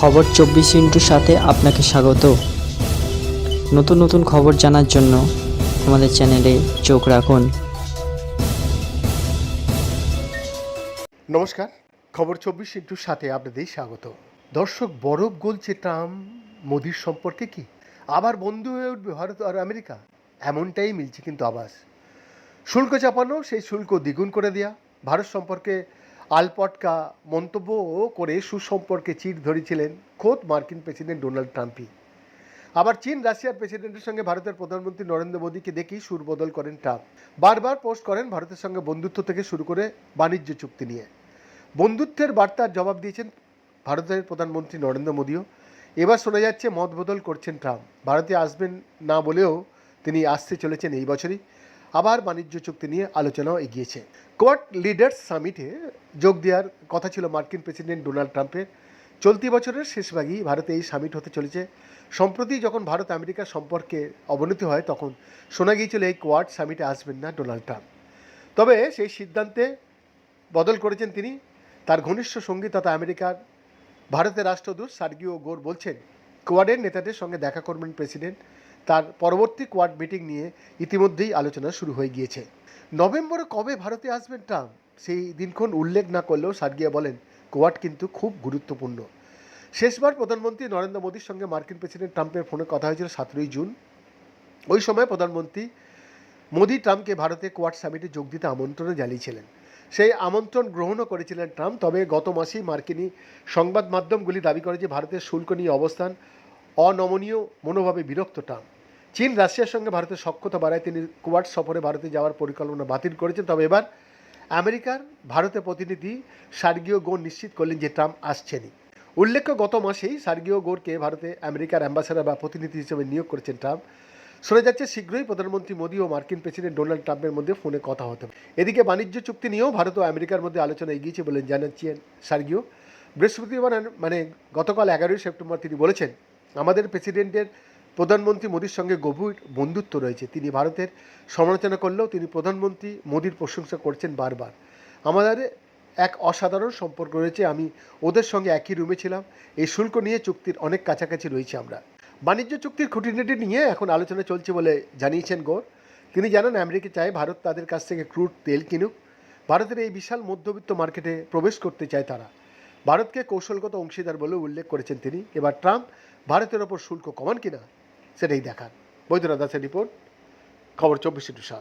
খবর চব্বিশ ইন্টুর সাথে আপনাকে স্বাগত। নতুন নতুন খবর জানার জন্য আমাদের চ্যানেলে চোখ রাখুন। নমস্কার, খবর চব্বিশ ইন্টুর সাথে আপনাদের স্বাগত। দর্শক, বরফ গলছে ট্রাম্প, মোদির সম্পর্কে কি? আবার বন্ধু হয়ে উঠবে ভারত আর আমেরিকা? এমনটাই মিলছে কিন্তু আবাস শুল্ক চাপানো, সেই শুল্ক দ্বিগুণ করে দেয়া। ভারত সম্পর্কে আলপটকা মন্তব্য করে সুসম্পর্কে চির ধরেছিলেন খোদ মার্কিন প্রেসিডেন্ট ডোনাল্ড ট্রাম্পই। আবার চীন, রাশিয়ার প্রেসিডেন্টের সঙ্গে ভারতের প্রধানমন্ত্রী নরেন্দ্র মোদীকে দেখেই সুর বদল করেন ট্রাম্প। বারবার পোস্ট করেন ভারতের সঙ্গে বন্ধুত্ব থেকে শুরু করে বাণিজ্য চুক্তি নিয়ে। বন্ধুত্বের বার্তার জবাব দিয়েছেন ভারতের প্রধানমন্ত্রী নরেন্দ্র মোদীও। এবার শোনা যাচ্ছে মত বদল করছেন ট্রাম্প। ভারতে আসবেন না বলেও তিনি আসতে চলেছেন এই বছরই। আবার বাণিজ্য চুক্তি নিয়ে আলোচনাও এগিয়েছে। কোয়াড লিডার্স সামিটে যোগ দেওয়ার কথা ছিল মার্কিন প্রেসিডেন্ট ডোনাল্ড ট্রাম্পের। চলতি বছরের শেষভাগই ভারতে এই সামিট হতে চলেছে। সম্প্রতি যখন ভারত আমেরিকার সম্পর্কে অবনতি হয়, তখন শোনা গিয়েছিল এই কোয়াড সামিটে আসবেন না ডোনাল্ড ট্রাম্প। তবে সেই সিদ্ধান্তে বদল করেছেন তিনি। তার ঘনিষ্ঠ সঙ্গী তথা আমেরিকার ভারতের রাষ্ট্রদূত সার্গিও গোর বলছেন, কোয়াডের নেতাদের সঙ্গে দেখা করবেন প্রেসিডেন্ট। তার পরবর্তী কোয়াড মিটিং নিয়ে ইতিমধ্যেই আলোচনা শুরু হয়ে গিয়েছে। নভেম্বরে কবে ভারতে আসবেন ট্রাম্প? সেই দিনক্ষণ উল্লেখ না করলেও সার্গিয়া বলেন, কোয়াড কিন্তু খুব গুরুত্বপূর্ণ। শেষবার প্রধানমন্ত্রী নরেন্দ্র মোদীর সঙ্গে মার্কিন প্রেসিডেন্ট ট্রাম্পের ফোনে কথা হয়েছিল সতেরোই জুন। ওই সময় প্রধানমন্ত্রী মোদি ট্রাম্পকে ভারতে কোয়াড সামিটে যোগ দিতে আমন্ত্রণ জানিয়েছিলেন। সেই আমন্ত্রণ গ্রহণও করেছিলেন ট্রাম্প, তবে গত মাসেই মার্কিনি সংবাদ মাধ্যমগুলি দাবি করে যে ভারতের শুল্ক নিয়ে অবস্থান অনমনীয়, মনোভাবে বিরক্ত ট্রাম্প। চীন, রাশিয়ার সঙ্গে ভারতের সক্ষতা বাড়ায় তিনি কোয়াড সফরে ভারতে যাওয়ার পরিকল্পনা বাতিল করেছেন। তবে এবার আমেরিকার ভারতের প্রতিনিধি সার্গিও গোর নিশ্চিত করলেন যে ট্রাম্প আসছেনই। উল্লেখ্য, গত মাসেই সার্গিও গোরকে ভারতে আমেরিকার অ্যাম্বাসাডার বা প্রতিনিধি হিসেবে নিয়োগ করেছেন ট্রাম্প। শোনা যাচ্ছে, শীঘ্রই প্রধানমন্ত্রী মোদী ও মার্কিন প্রেসিডেন্ট ডোনাল্ড ট্রাম্পের মধ্যে ফোনে কথা হতে এদিকে বাণিজ্য চুক্তি নিয়েও ভারত ও আমেরিকার মধ্যে আলোচনা এগিয়েছে বলে জানাচ্ছেন সার্গিও বৃহস্পতিবার মানে গতকাল এগারোই সেপ্টেম্বর তিনি বলেছেন, আমাদের প্রেসিডেন্টের প্রধানমন্ত্রী মোদীর সঙ্গে গভীর বন্ধুত্ব রয়েছে। তিনি ভারতের সমালোচনা করলেও তিনি প্রধানমন্ত্রী মোদীর প্রশংসা করছেন বারবার। আমাদের এক অসাধারণ সম্পর্ক রয়েছে। আমি ওদের সঙ্গে একই রুমে ছিলাম। এই শুল্ক নিয়ে চুক্তির অনেক কাছাকাছি রয়েছে আমরা। বাণিজ্য চুক্তির খুঁটিনাটি নিয়ে এখন আলোচনা চলছে বলে জানিয়েছেন গোর। তিনি জানান, আমেরিকা চায় ভারত তাদের কাছ থেকে ক্রুড তেল কিনুক। ভারতের এই বিশাল মধ্যবিত্ত মার্কেটে প্রবেশ করতে চায় তারা। ভারতকে কৌশলগত অংশীদার বলে উল্লেখ করেছেন তিনি। এবার ট্রাম্প ভারতের ওপর শুল্ক কমান কিনা? সেটাই দেখান বৈদ্যনাথ দাসের রিপোর্ট খবর চব্বিশ টু সাত।